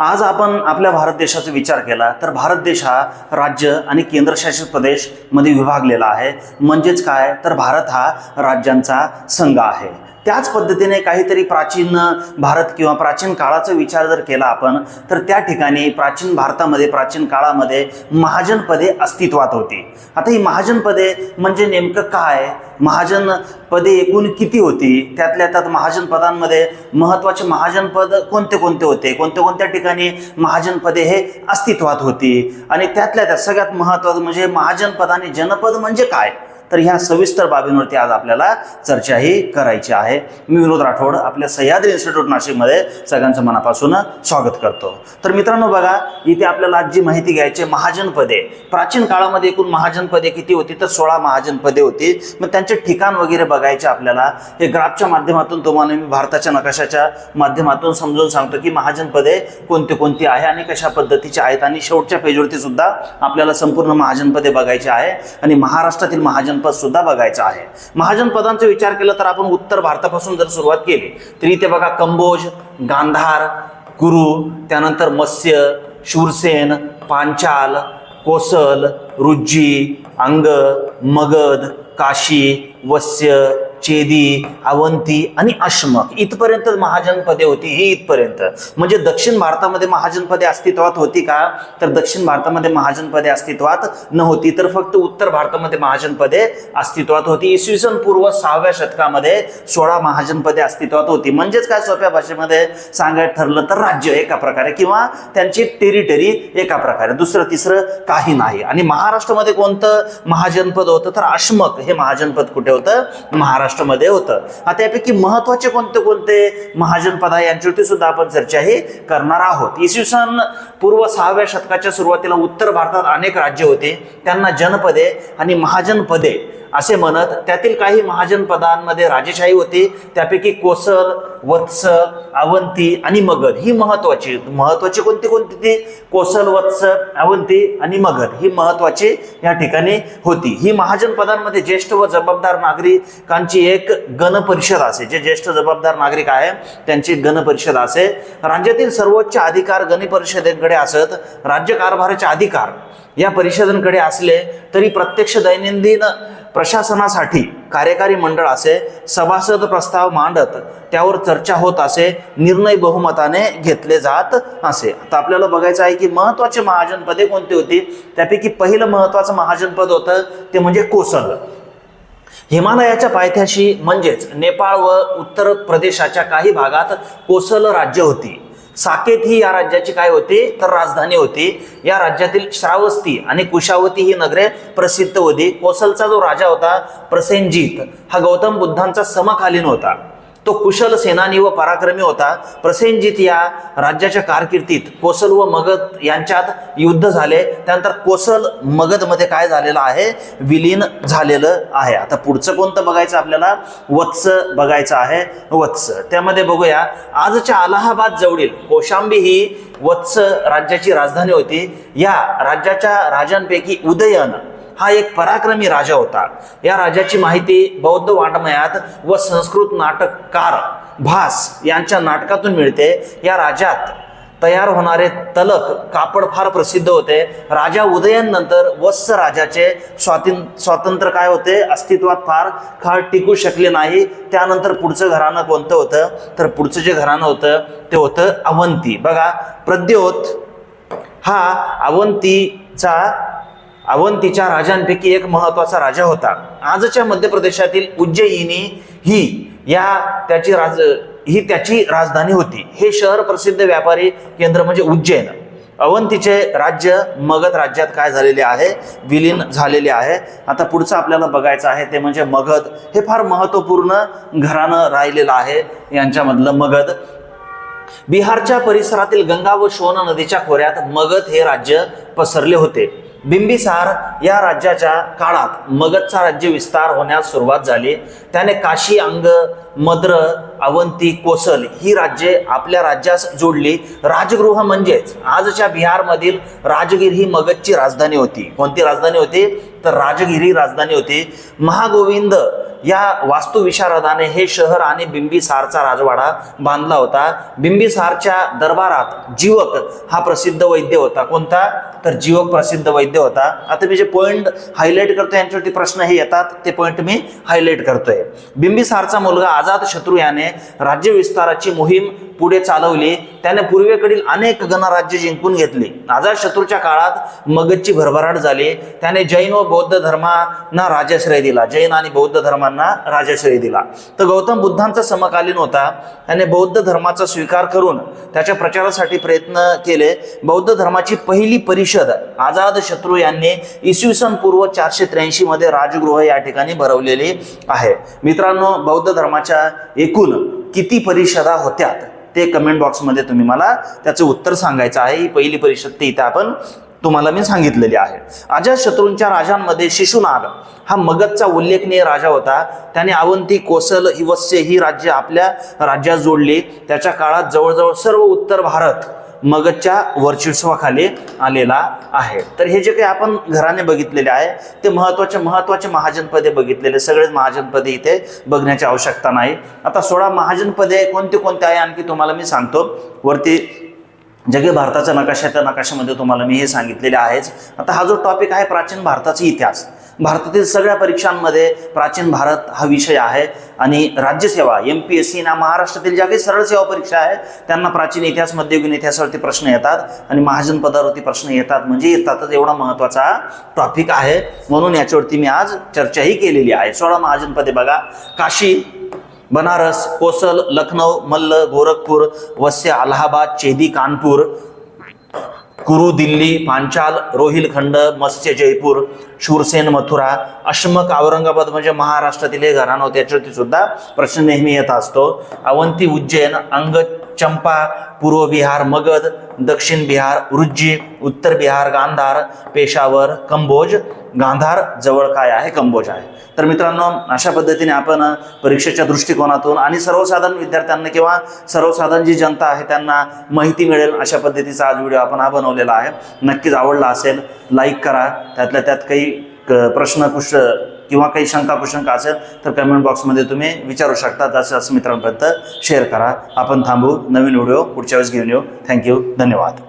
आज आपण आपल्या भारत देशाचा विचार केला तर भारत देश हा राज्य आणि केंद्रशासित प्रदेशमध्ये विभागलेला आहे. म्हणजेच काय? तर भारत हा राज्यांचा संघ आहे. त्याच पद्धतीने काहीतरी प्राचीन भारत किंवा प्राचीन काळाचा विचार जर केला आपण तर त्या ठिकाणी प्राचीन भारतामध्ये प्राचीन काळामध्ये महाजनपदे अस्तित्वात होती. आता ही महाजनपदे म्हणजे नेमकं काय? महाजन पदे एकूण किती होती? त्यातल्या त्यात महाजन पदांमध्ये महत्त्वाचे महाजनपद कोणते कोणते होते? कोणत्या कोणत्या ठिकाणी महाजनपदे हे अस्तित्वात होती? आणि त्यातल्या त्यात सगळ्यात महत्त्वाचं म्हणजे महाजनपद आणि जनपद म्हणजे काय? तर ह्या सविस्तर बाबींवरती आज आपल्याला चर्चाही करायची आहे. मी विनोद राठोड आपल्या सह्याद्री इन्स्टिट्यूट नाशिकमध्ये सगळ्यांचं मनापासून स्वागत करतो. तर मित्रांनो बघा इथे आपल्याला आज जी माहिती घ्यायची आहे, महाजनपदे प्राचीन काळामध्ये एकूण महाजनपदे किती होती? तर सोळा महाजनपदे होती. मग त्यांचे ठिकाण वगैरे बघायचे आपल्याला. हे ग्राफच्या माध्यमातून तुम्हाला मी भारताच्या नकाशाच्या माध्यमातून समजून सांगतो की महाजनपदे कोणती कोणती आहे आणि कशा पद्धतीची आहेत. आणि शेवटच्या पेजवरती सुद्धा आपल्याला संपूर्ण महाजनपदे बघायची आहे. आणि महाराष्ट्रातील महाजनपद सुद्धा बघायचं आहे. महाजनपदांचा विचार केला तर आपण उत्तर भारतापासून जर सुरुवात केली तर इथे बघा कंबोज गांधार कुरु त्यानंतर मत्स्य शूरसेन पांचाल कोसल रुज्जी अंग मगध काशी वस्य चेदी अवंती आणि अश्मक इथपर्यंत महाजनपदे होती ही इथपर्यंत. म्हणजे दक्षिण भारतामध्ये महाजनपदे अस्तित्वात होती का? तर दक्षिण भारतामध्ये महाजनपदे अस्तित्वात नव्हती. तर फक्त उत्तर भारतामध्ये महाजनपदे अस्तित्वात होती. इसवी सन पूर्व सहाव्या शतकामध्ये सोळा महाजनपदे अस्तित्वात होती. म्हणजेच काय सोप्या भाषेमध्ये? सांगायचं ठरलं तर राज्य एका प्रकारे किंवा त्यांची टेरिटरी एका प्रकारे. दुसरं तिसरं काही नाही. आणि महाराष्ट्रामध्ये कोणतं? महाजनपद होतं तर अश्मक. हे महाजनपद कुठे होतं? महाराष्ट्रामध्ये होतं. आता यापैकी महत्त्वाचे कोणते कोणते महाजनपद आहे यांच्यावरती सुद्धा आपण चर्चा ही करणार आहोत. इसवी सन पूर्व सहाव्या शतकाच्या सुरुवातीला उत्तर भारतात अनेक राज्य होते. त्यांना जनपदे आणि महाजनपदे असे म्हणत त्यातील काही महाजनपदांमध्ये राजेशाही होती. त्यापैकी कोसल वत्स अवंती आणि मगध ही महत्वाची महत्वाची कोणती कोणती ती? कोसल वत्स अवंती आणि मगध ही महत्वाची या ठिकाणी होती. ही महाजनपदांमध्ये जे ज्येष्ठ व जबाबदार नागरिकांची एक गणपरिषद असे. जे ज्येष्ठ जबाबदार नागरिक आहे त्यांची गण गणपरिषद असे. राज्यातील सर्वोच्च अधिकार गणपरिषदेकडे असत राज्य कारभाराचे अधिकार या परिषदांकडे असले तरी प्रत्यक्ष दैनंदिन प्रशासनासाठी कार्यकारी मंडळ असे सभासद प्रस्ताव मांडत त्यावर चर्चा होत असे निर्णय बहुमताने घेतले जात असे. आता आपल्याला बघायचं आहे की महत्त्वाचे महाजनपदे कोणती होती? त्यापैकी पहिलं महत्वाचं महाजनपद होतं ते म्हणजे कोसल. हिमालयाच्या पायथ्याशी म्हणजेच नेपाळ व उत्तर प्रदेशाच्या काही भागात कोसल राज्य होती. साकेत ही या राज्याची काय होती? तर राजधानी होती. या राज्यातील श्रावस्ती आणि कुशावती ही नगरे प्रसिद्ध होती. कोसलचा जो राजा होता प्रसेनजीत हा गौतम बुद्धांचा समकालीन होता. तो कुशल सेनानी व पराक्रमी होता. प्रसेनजीत या राज्याच्या कारकिर्दीत कोसल व मगध यांच्यात युद्ध झाले. त्यानंतर कोसल मगधमध्ये काय झालेलं आहे? विलीन झालेलं आहे. आता पुढचं कोणतं बघायचं आपल्याला? वत्स बघायचं आहे. वत्स. त्यामध्ये बघूया. आजच्या अलाहाबाद जवळील कोशांबी ही वत्स राज्याची राजधानी होती. या राज्याच्या राजांपैकी उदयन हा एक पराक्रमी राजा होता. या राजाची माहिती बौद्ध वाङ्मयात व संस्कृत नाटककार भास यांच्या नाटकातून मिळते. या राज्यात तयार होणारे तलक कापड फार प्रसिद्ध होते. राजा उदयनंतर वत्स राजाचे स्वातंत्र्य स्वातंत्र्य काय होते? अस्तित्वात फार काळ टिकू शकले नाही. त्यानंतर पुढचं घराणं कोणतं होतं? तर पुढचं जे घराणं होतं ते होतं अवंती. बघा प्रद्योत हा अवंतीचा अवंतीच्या राजांपैकी एक महत्त्वाचा राजा होता. आजच्या मध्य प्रदेशातील उज्जयिनी ही या त्याची राज ही त्याची राजधानी होती. हे शहर प्रसिद्ध व्यापारी केंद्र म्हणजे उज्जैन. अवंतीचे राज्य मगध राज्यात काय झालेले आहे? विलीन झालेले आहे. आता पुढचं आपल्याला बघायचं आहे ते म्हणजे मगध. हे फार महत्त्वपूर्ण घराणं राहिलेलं आहे यांच्यामधलं मगध. बिहारच्या परिसरातील गंगा व शोन नदीच्या खोऱ्यात मगध हे राज्य पसरले होते. बिंबिसार या राज्याच्या काळात मगधचा राज्य विस्तार होण्यास सुरुवात झाली. त्याने काशी अंग मद्र अवंती कोसल ही राज्ये आपल्या राज्यास जोडली. राजगृह म्हणजेच आजच्या बिहारमधील राजगीर ही मगधची राजधानी होती. कोणती राजधानी होती? तर राजगिरी ही राजधानी होती. महागोविंद या वास्तुविशारदाने हे शहर आणि बिंबिसारचा राजवाडा बांधला होता. बिंबिसारच्या दरबारात जीवक हा प्रसिद्ध वैद्य होता. कोणता? तर जीवक प्रसिद्ध वैद्य होता. आता मी जे पॉईंट हायलाईट करतो यांच्यावरती प्रश्न हे येतात. ते पॉईंट मी हायलाईट करतोय. बिंबिसारचा मुलगा आझाद शत्रू याने राज्य विस्ताराची मोहीम पुढे चालवली. त्याने पूर्वेकडील अनेक गणराज्य जिंकून घेतली. आझाद शत्रूच्या काळात मगधची भरभराट झाली. त्याने जैन व बौद्ध धर्मांना राजाश्रय दिला. जैन आणि बौद्ध धर्मांना राजाश्रय दिला. तर गौतम बुद्धांचा समकालीन होता. त्याने बौद्ध धर्माचा स्वीकार करून त्याच्या प्रचारासाठी प्रयत्न केले. बौद्ध धर्माची पहिली परिषद आझाद शत्रू यांनी इसवी सन पूर्व चारशे त्र्याऐंशी मध्ये राजगृह या ठिकाणी भरवलेली आहे. मित्रांनो बौद्ध धर्माच्या एकूण किती परिषदा होत्यात ते कमेंट बॉक्समध्ये तुम्ही मला त्याचं उत्तर सांगायचं आहे. ही पहिली परिषद ते इथे आपण तुम्हाला मी सांगितलेली आहे. अजय शत्रूंच्या राजांमध्ये शिशुनाग हा मगधचा उल्लेखनीय राजा होता. त्याने अवंती कोसल ही ही राज्य आपल्या राज्यात जोडली. त्याच्या काळात जवळजवळ सर्व उत्तर भारत मगच्या वर्चस्वाखाली आलेला आहे. तर हे जे काही आपण घराने बघितलेले आहे ते महत्त्वाचे महत्त्वाचे महाजनपदे बघितलेले सगळेच महाजनपदे इथे बघण्याची आवश्यकता नाही. आता सोळा महाजनपदे कोणते कोणते आहे आणखी तुम्हाला मी सांगतो. वरती जगे भारताचा नकाशा त्या नकाशामध्ये तुम्हाला मी हे सांगितलेले आहेच. आता हा जो टॉपिक आहे प्राचीन भारताचा इतिहास. भारतातील सगळ्या परीक्षांमध्ये प्राचीन भारत हा विषय आहे. आणि राज्यसेवा एम पी एस सी ना महाराष्ट्रातील ज्या काही सरळ सेवा परीक्षा आहेत त्यांना प्राचीन इतिहास मध्ययुगीन इतिहासावरती प्रश्न येतात. आणि महाजन पदावरती प्रश्न येतात म्हणजे येतातच एवढा महत्त्वाचा टॉपिक आहे. म्हणून याच्यावरती मी आज चर्चाही केलेली आहे. सोळा महाजन पदे बघा. काशी बनारस कोसल लखनौ मल्ल गोरखपूर वस्य अलाहाबाद चेदी कानपूर. कुरु दिल्ली पांचाल रोहिलखंड मत्स्य जयपूर शूरसेन मथुरा अशमक औरंगाबाद म्हणजे महाराष्ट्रातील हे घराणं होते. याच्यावरती सुद्धा प्रश्न नेहमी येत असतो. अवंती उज्जैन अंग चंपा पूर्व बिहार मगध दक्षिण बिहार रुज्जी उत्तर बिहार गांधार पेशावर कंबोज गांधार जवळ काय आहे? कंबोज आहे. तर मित्रांनो अशा पद्धतीने आपण परीक्षेच्या दृष्टिकोनातून आणि सर्वसाधारण विद्यार्थ्यांना किंवा सर्वसाधारण जी जनता आहे त्यांना माहिती मिळेल अशा पद्धतीचा आज व्हिडिओ आपण हा बनवलेला आहे. नक्कीच आवडला असेल लाईक करा. त्यातल्या त्यात काही क- प्रश्न कुश किंवा काही शंका कुशंका असेल तर कमेंट बॉक्समध्ये तुम्ही विचारू शकता. जास्तीत जास्त मित्रांपर्यंत शेअर करा. आपण थांबू. नवीन व्हिडिओ पुढच्या वेळेस घेऊन येऊ. थँक्यू धन्यवाद.